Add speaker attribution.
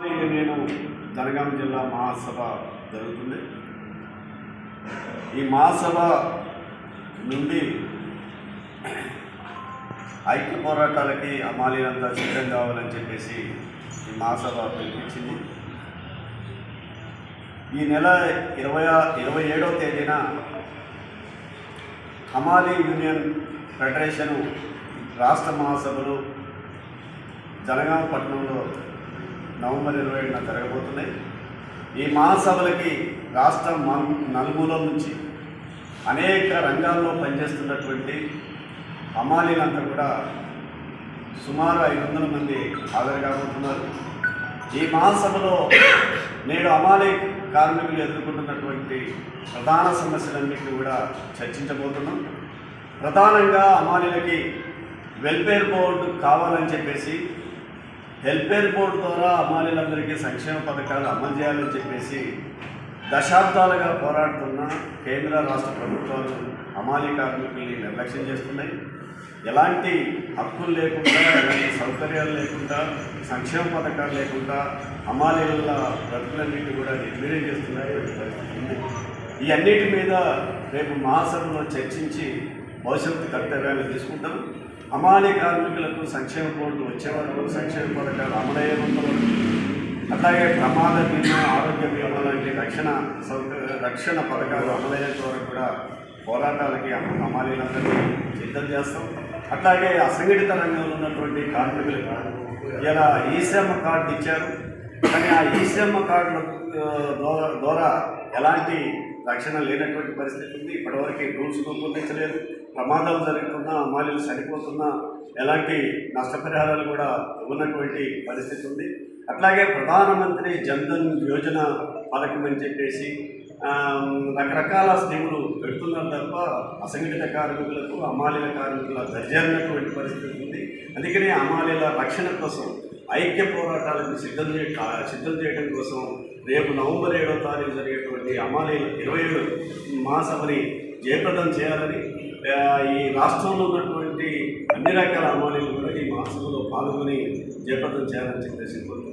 Speaker 1: నేను జనగాం జిల్లా మహాసభ జరుగుతుంది. ఈ మహాసభ నుండి ఐక్య పోరాటాలకి అమాలీలంతా సిద్ధం కావాలని చెప్పేసి ఈ మహాసభ పిలిపించింది. ఈ నెల ఇరవై ఇరవై ఏడవ తేదీన హమాలీ యూనియన్ ఫెడరేషను రాష్ట్ర మహాసభలు జనగామ పట్టణంలో నవంబర్ ఇరవై ఏడున జరగబోతున్నాయి. ఈ మహాసభలకి రాష్ట్రం నలుమూల నుంచి అనేక రంగాల్లో పనిచేస్తున్నటువంటి అమాలీలంతా కూడా సుమారు ఐదు వందల మంది హాజరు కాబోతున్నారు. ఈ మహాసభలో నేడు అమాలీ కార్మికులు ఎదుర్కొంటున్నటువంటి ప్రధాన సమస్యలన్నింటినీ కూడా చర్చించబోతున్నాం. ప్రధానంగా అమాలీలకి వెల్ఫేర్ బోర్డు కావాలని చెప్పేసి వెల్ఫేర్ బోర్డు ద్వారా అమ్మాయిలందరికీ సంక్షేమ పథకాలు అమలు చేయాలని చెప్పేసి దశాబ్దాలుగా పోరాడుతున్న కేంద్ర రాష్ట్ర ప్రభుత్వాలు అమాలి కార్మికుల్ని నిర్లక్ష్యం చేస్తున్నాయి ఎలాంటి హక్కులు లేకుండా ఎలాంటి సౌకర్యాలు లేకుండా సంక్షేమ పథకాలు లేకుండా అమాలీల బ్రతుకులన్నింటినీ కూడా నిర్వీర్యం చేస్తున్నాయి ఉంది. ఈ అన్నిటి మీద రేపు మహాసభలో చర్చించి భవిష్యత్తు కర్తవ్యాన్ని తీసుకుంటాం అమాలి కార్మికులకు సంక్షేమ బోర్డు వచ్చే వరకు సంక్షేమ పథకాలు అమలయ్యేంత వరకు అట్లాగే ప్రమాద బీమా ఆరోగ్య బీమా లాంటి రక్షణ రక్షణ పథకాలు అమలయ్యేంత వరకు కూడా పోరాటాలకి అమాలీలందరినీ సిద్ధం చేస్తాం. అట్లాగే అసంఘటిత రంగంలో ఉన్నటువంటి కార్మికులకు ఇలా ఈశ్రమ కార్డు ఇచ్చారు. కానీ ఆ ఈశ్రమ కార్డుల ద్వారా ద్వారా ఎలాంటి రక్షణ లేనటువంటి పరిస్థితి ఉంది. ఇప్పటివరకు రూల్స్ రూపొందించలేదు. ప్రమాదాలు జరుగుతున్నా అమ్మాయిలు చనిపోతున్నా ఎలాంటి నష్టపరిహారాలు కూడా ఇవ్వనటువంటి పరిస్థితి ఉంది. అట్లాగే ప్రధానమంత్రి జన్ధన్ యోజన పథకం అని చెప్పేసి రకరకాల స్కీములు పెడుతున్నారు తప్ప అసంఘటిత కార్మికులకు అమాలీల కార్మికుల దర్జారినటువంటి పరిస్థితి ఉంది. అందుకనే అమాలీల రక్షణ కోసం ఐక్య పోరాటాలకు సిద్ధం చే సిద్ధం చేయడం కోసం రేపు నవంబర్ ఏడవ తారీఖు జరిగేటువంటి అమాలి ఇరవై ఏడు మహాసభని జయప్రదం చేయాలని ఈ రాష్ట్రంలో ఉన్నటువంటి అన్ని రకాల అమ్మాయిలు కూడా ఈ మహాసభలో పాల్గొని జయప్రదం చేయాలని చెప్పేసి కోరుతున్నాను.